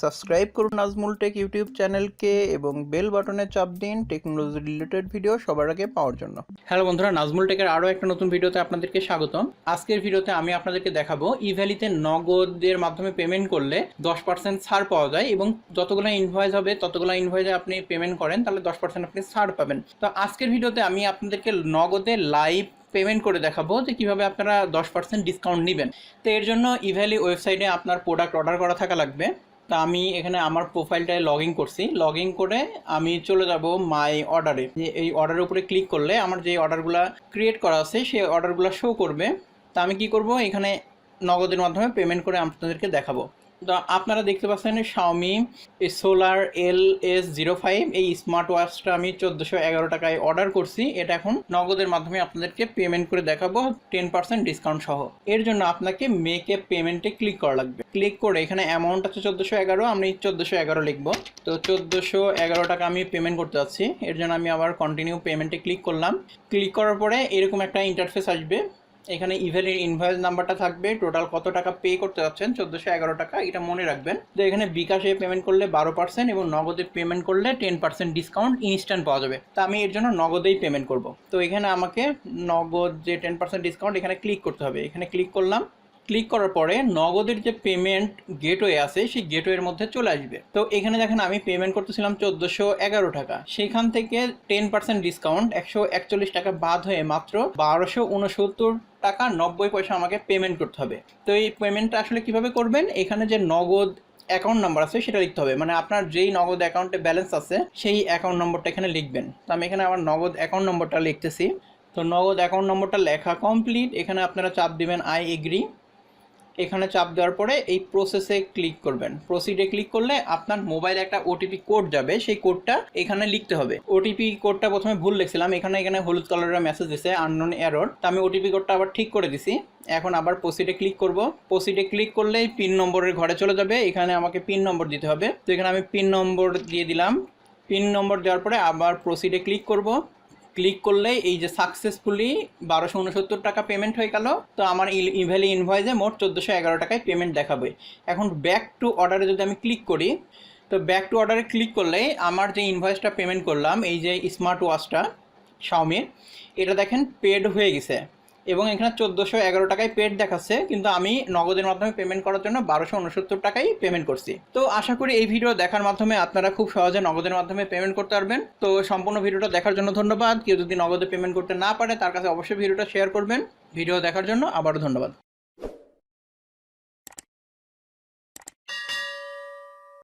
Subscribe করুন Nazmul take YouTube চ্যানেলকে এবং বেল বাটনে চাপ দিন টেকনোলজি রিলেটেড ভিডিও সবার আগে পাওয়ার জন্য। হ্যালো বন্ধুরা, নাজমুল টেকের আরও একটা নতুন ভিডিওতে আপনাদেরকে স্বাগতম। আজকের ভিডিওতে আমি আপনাদেরকে দেখাবো ইভ্যালিতে নগদের মাধ্যমে পেমেন্ট করলে দশ পার্সেন্ট ছাড় পাওয়া যায় এবং যতগুলো ইনভয়েস হবে, ততগুলো ইনভয়েসে আপনি পেমেন্ট করেন, তাহলে দশ পার্সেন্ট আপনি ছাড় পাবেন। তো আজকের ভিডিওতে আমি আপনাদেরকে নগদে লাইভ পেমেন্ট করে দেখাবো যে কীভাবে আপনারা দশ পার্সেন্ট ডিসকাউন্ট নেবেন। তো এর জন্য ইভ্যালি ওয়েবসাইটে আপনার প্রোডাক্ট অর্ডার করা থাকা লাগবে। তা আমি এখানে আমার প্রোফাইলটায় লগ ইন করছি। লগ ইন করে আমি চলে যাব মাই অর্ডারে এই অর্ডারের উপরে ক্লিক করলে আমার যে অর্ডারগুলো ক্রিয়েট করা আছে, সেই অর্ডারগুলো শো করবে। তা আমি কি করব? এখানে নগদের মাধ্যমে পেমেন্ট করে আপনাদেরকে দেখাবো। আপনারা দেখতে পাচ্ছেন Xiaomi solar L S zero five এই স্মার্ট ওয়াচটা আমি চোদ্দোশো এগারো টাকায় অর্ডার করছি। এটা এখন নগদের মাধ্যমে আপনাদেরকে পেমেন্ট করে দেখাবো টেন পার্সেন্ট ডিসকাউন্ট সহ। এর জন্য আপনাকে মেকে পেমেন্টে ক্লিক করা লাগবে। ক্লিক করে এখানে অ্যামাউন্ট আছে চোদ্দোশো এগারো, আমি চোদ্দোশো এগারো লিখব। তো চোদ্দোশো এগারো টাকা আমি পেমেন্ট করতে যাচ্ছি। এর জন্য আমি আবার কন্টিনিউ পেমেন্টে ক্লিক করলাম। ক্লিক করার পরে এরকম একটা ইন্টারফেস আসবে। এখানে ইভেলের ইনভয়েস নাম্বারটা থাকবে টোটাল কত টাকা পে করতে যাচ্ছেন? চোদ্দশো এগারো টাকা, এটা মনে রাখবেন। তো এখানে বিকাশে পেমেন্ট করলে বারো পার্সেন্ট এবং নগদে পেমেন্ট করলে টেন পার্সেন্ট ডিসকাউন্ট ইনস্ট্যান্ট পাওয়া যাবে। তো আমি এর জন্য নগদেই পেমেন্ট করব। তো এখানে আমাকে নগদ যে টেন পার্সেন্ট ডিসকাউন্ট এখানে ক্লিক করতে হবে। এখানে ক্লিক করলাম ক্লিক করার পরে নগদের যে পেমেন্ট গেটওয়ে আছে, সেই গেটওয়ের মধ্যে চলে আসবে। তো এখানে দেখেন আমি পেমেন্ট করতেছিলাম চোদ্দোশো এগারো টাকা। সেখান থেকে টেন পার্সেন্ট ডিসকাউন্ট একশো একচল্লিশ টাকা বাদ হয়ে মাত্র বারোশো উনসত্তর টাকা নব্বই পয়সা আমাকে পেমেন্ট করতে হবে। তো এই পেমেন্টটা আসলে কীভাবে করবেন? এখানে যে নগদ অ্যাকাউন্ট নাম্বার আছে, সেটা লিখতে হবে। মানে আপনার যেই নগদ অ্যাকাউন্টে ব্যালেন্স আছে, সেই অ্যাকাউন্ট নম্বরটা এখানে লিখবেন। তো আমি এখানে আমার নগদ অ্যাকাউন্ট নম্বরটা লিখতেছি। তো নগদ অ্যাকাউন্ট নম্বরটা লেখা কমপ্লিট এখানে আপনারা চাপ দিবেন আই এগ্রি এখানে চাপ দেওয়ার পরে এই প্রসেসে ক্লিক করবেন। প্রসিডে ক্লিক করলে আপনার মোবাইলে একটা ওটিপি কোড যাবে, সেই কোডটা এখানে লিখতে হবে। ওটিপি কোডটা প্রথমে ভুল লিখছিলাম এখানে এখানে হলুদ কালারের মেসেজ দিছে আননোন এরর তো আমি ওটিপি কোডটা আবার ঠিক করে দিছি। এখন আবার প্রসিডে ক্লিক করব। প্রসিডে ক্লিক করলেই পিন নম্বরের ঘরে চলে যাবে, এখানে আমাকে পিন নম্বর দিতে হবে। তো এখানে আমি পিন নম্বর দিয়ে দিলাম। পিন নম্বর দেওয়ার পরে আবার প্রসিডে ক্লিক করব। ক্লিক করলে এই যে সাকসেসফুলি বারোশো উনসত্তর টাকা পেমেন্ট হয়ে গেল, তো আমার ইভ্যালি ইনভয়েসে মোট চোদ্দোশো এগারো টাকায় পেমেন্ট দেখাবে। এখন ব্যাক টু অর্ডারে যদি আমি ক্লিক করি, তো ব্যাক টু অর্ডারে ক্লিক করলে আমার যে ইনভয়েসটা পেমেন্ট করলাম, এই যে স্মার্ট ওয়াচটা শাওমির এটা দেখেন পেড হয়ে গেছে। এবং এখানে চোদ্দোশো এগারো টাকায় পেড দেখাচ্ছে, কিন্তু আমি নগদের মাধ্যমে পেমেন্ট করার জন্য বারোশো উনসত্তর টাকাই পেমেন্ট করছি। তো আশা করি এই ভিডিও দেখার মাধ্যমে আপনারা খুব সহজে নগদের মাধ্যমে পেমেন্ট করতে পারবেন। তো সম্পূর্ণ ভিডিওটা দেখার জন্য ধন্যবাদ। কেউ যদি নগদে পেমেন্ট করতে না পারে, তার কাছে অবশ্যই ভিডিওটা শেয়ার করবেন। ভিডিও দেখার জন্য আবারও ধন্যবাদ।